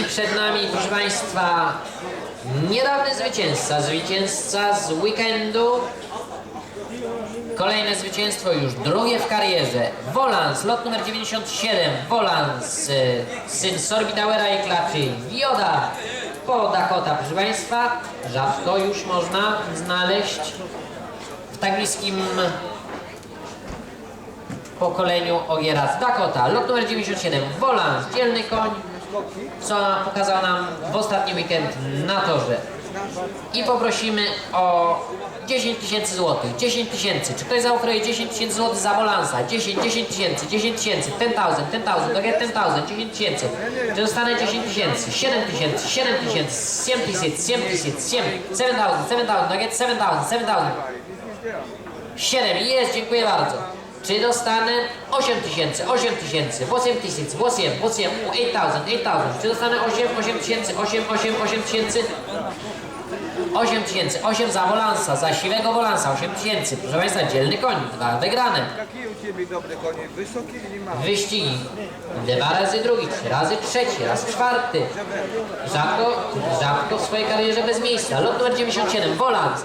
I przed nami, proszę Państwa, niedawny zwycięzca, zwycięzca z weekendu. Kolejne zwycięstwo, już drugie w karierze. Wolans, lot numer 97, Wolans, y, syn Sorbitauera i Klaczy, Wioda po Dakota, proszę Państwa. Rzadko już można znaleźć w tak bliskim pokoleniu Ogiera z Dakota. Lot numer 97, Wolans, dzielny koń, co pokazał nam w ostatni weekend na torze. I poprosimy o 10 tysięcy złotych. 10 tysięcy. Czy ktoś zaoferuje 10 tysięcy złotych za Wolansa? 10, 10 tysięcy, 10 tysięcy, 10 thousand, 10 thousand, do get 10 thousand, 10 tysięcy. Czy dostanę 10 tysięcy, 7 tysięcy, 7 tysięcy, 7 tysięcy, 7 tysięcy, 7, 7 thousand, 7 thousand, do get 7 thousand, 7 thousand. 7, jest, dziękuję bardzo. Czy dostanę 8 tysięcy, 8 tysięcy, 8 tysięcy, 8, 8, 8 thousand, 8 thousand. Czy dostanę 8, 8 tysięcy, 8, 8, 8 tysięcy? 8 tysięcy, 8 za Wolansa, za siwego Wolansa, 8 tysięcy. Proszę Państwa, dzielny koń, dwa wygrane. Jakie u Ciebie dobre konie? Wysokie ili małe? Wyścigi, dwa razy drugi, trzy razy trzeci, raz czwarty. Rzadko, rzadko w swojej karierze bez miejsca. Lot numer 97, Wolans.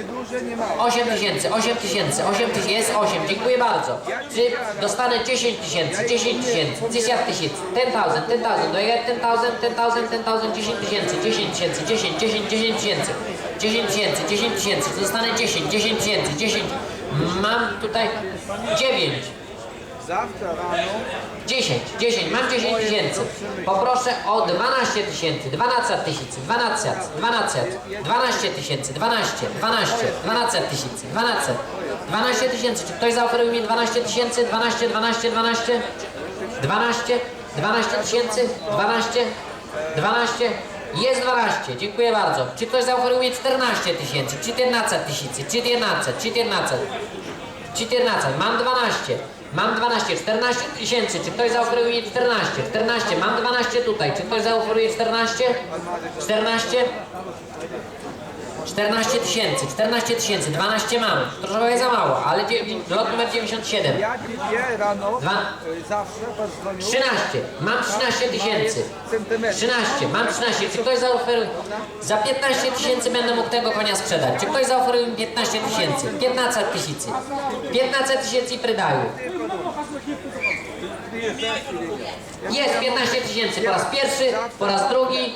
Są nieduże, nie małe. 8 tysięcy, 8 tysięcy, 8 tysięcy, jest 8, dziękuję bardzo. Czy dostanę 10 tysięcy, 10 tysięcy, 10 tysięcy, 10 thousand, 10 thousand, do you get 10 thousand, 10 thousand, 10 thousand, 10 tysięcy, 10 tysięcy, 10, 10, 10 tysięcy, 10 tysięcy, 10 tysięcy, dostanę 10, 10 tysięcy, 10, mam tutaj 9, Zawsze rano 10, 10, mam 10 tysięcy. Poproszę o 12 tysięcy, 12 tysięcy, 12, 12, 12 tysięcy, 12, 12, 12 tysięcy, 12, 12 tysięcy. Czy ktoś zaoferuje mi 12 tysięcy? 12, 12, 12, 12, 12 tysięcy, 12, 12. Jest 12, dziękuję bardzo. Czy ktoś zaoferuje mi 14 tysięcy, 14 tysięcy, 14, 14, 14, mam 12, mam 12, 14 tysięcy, czy ktoś zaoferuje mi 14, 14, mam 12 tutaj, czy ktoś zaoferuje 14, 14, 14 tysięcy, 14 tysięcy, 12 mam, troszkę za mało, ale lot numer 97, ja Ciebie rano Dwa. y, zawsze podzwonił 13, mam 13 tysięcy, centymetrów. 13, mam 13. Czy ktoś zaoferuje? Za 15 tysięcy będę mógł tego konia sprzedać. Czy ktoś zaoferuje mi 15 tysięcy? 15 tysięcy. 15 tysięcy i prydaju. Jest 15 tysięcy po raz pierwszy, po raz drugi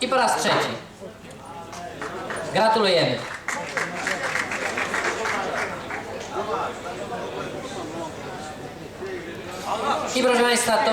i po raz trzeci. Gratulujemy. I proszę Państwa, to